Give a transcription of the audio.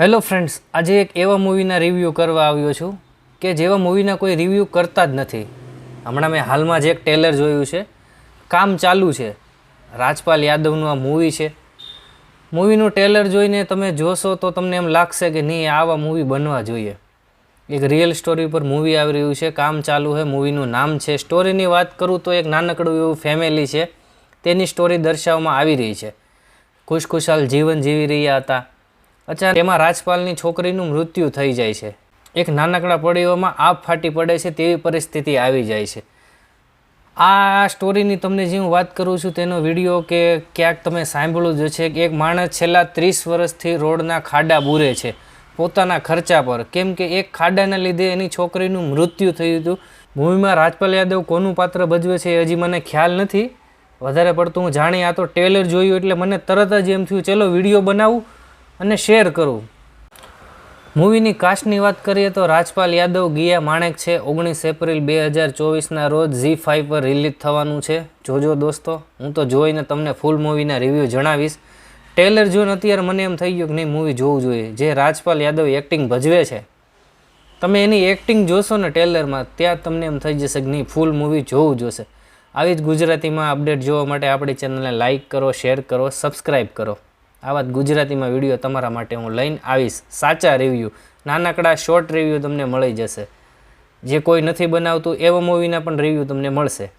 Hello friends, આજે એક એવા મૂવીના રિવ્યૂ કરવા આવ્યો છું કે જેવા મૂવીના કોઈ રિવ્યૂ કરતા જ નથી. હમણાં મેં હાલમાં જ એક ટેલર જોયું છે. કામ ચાલુ છે. રાજપાલ યાદવનું આ મૂવી છે. મૂવીનું ટેલર જોઈને તમે જોશો તો તમને એમ લાગશે કે નહીં, આવા મૂવી બનવા જોઈએ. એક રિયલ સ્ટોરી પર મૂવી આવી રહ્યું છે. કામ ચાલુ છે. મૂવીનું નામ છે. સ્ટોરીની વાત કરું તો એક નાનકડું એવું ફેમિલી છે. તેની સ્ટોરી દર્શાવવામાં આવી રહી છે. ખુશખુશાલ જીવન જીવી રહ્યા હતા. અચાનક એમાં રાજપાલની છોકરીનું મૃત્યુ થઈ જાય છે. એક નાનકડા પડીઓમાં આપ ફાટી પડે છે તેવી પરિસ્થિતિ આવી જાય છે. આ સ્ટોરીની તમને જે હું વાત કરું છું તેનો વીડિયો કે ક્યાંક તમે સાંભળ્યું જ છે કે એક માણસ છેલ્લા ત્રીસ વર્ષથી રોડના ખાડા બૂરે છે. પોતાના ખર્ચા પર. કેમ કે એક ખાડાના લીધે એની છોકરીનું મૃત્યુ થયું હતું. મૂવીમાં રાજપાલ યાદવ કોનું પાત્ર ભજવે છે એ હજી મને ખ્યાલ નથી. વધારે પડતું હું જાણી આ તો ટેલર જોયું એટલે મને તરત જ એમ થયું, ચલો વીડિયો બનાવું. અને શેર કરું. મૂવીની કાસ્ટની વાત કરીએ તો રાજપાલ યાદવ ગિયા માણેક છે. ઓગણીસ એપ્રિલ બે હજાર ચોવીસના રોજ ઝી ફાઇવ પર રિલીઝ થવાનું છે. જોજો દોસ્તો, હું તો જોઈને તમને ફૂલ મૂવીના રિવ્યૂ જણાવીશ. ટેલર જોઈને અત્યારે મને એમ થઈ ગયું કે નહીં, મૂવી જોવું જોઈએ. જે રાજપાલ યાદવ એક્ટિંગ ભજવે છે. તમે એની એક્ટિંગ જોશો ને ટેલરમાં, ત્યાં તમને એમ થઈ જશે કે નહીં, ફૂલ મૂવી જોવું જોશે આવી જ ગુજરાતીમાં અપડેટ જોવા માટે આપણી ચેનલને લાઇક કરો શેર કરો સબસ્ક્રાઈબ કરો. આવા જ ગુજરાતીમાં વીડિયો તમારા માટે હું લઈને આવીશ. સાચા રિવ્યૂ નાનકડા શોર્ટ રિવ્યૂ તમને મળી જશે. જે કોઈ નથી બનાવતું, એવા મૂવીના પણ રિવ્યૂ તમને મળશે.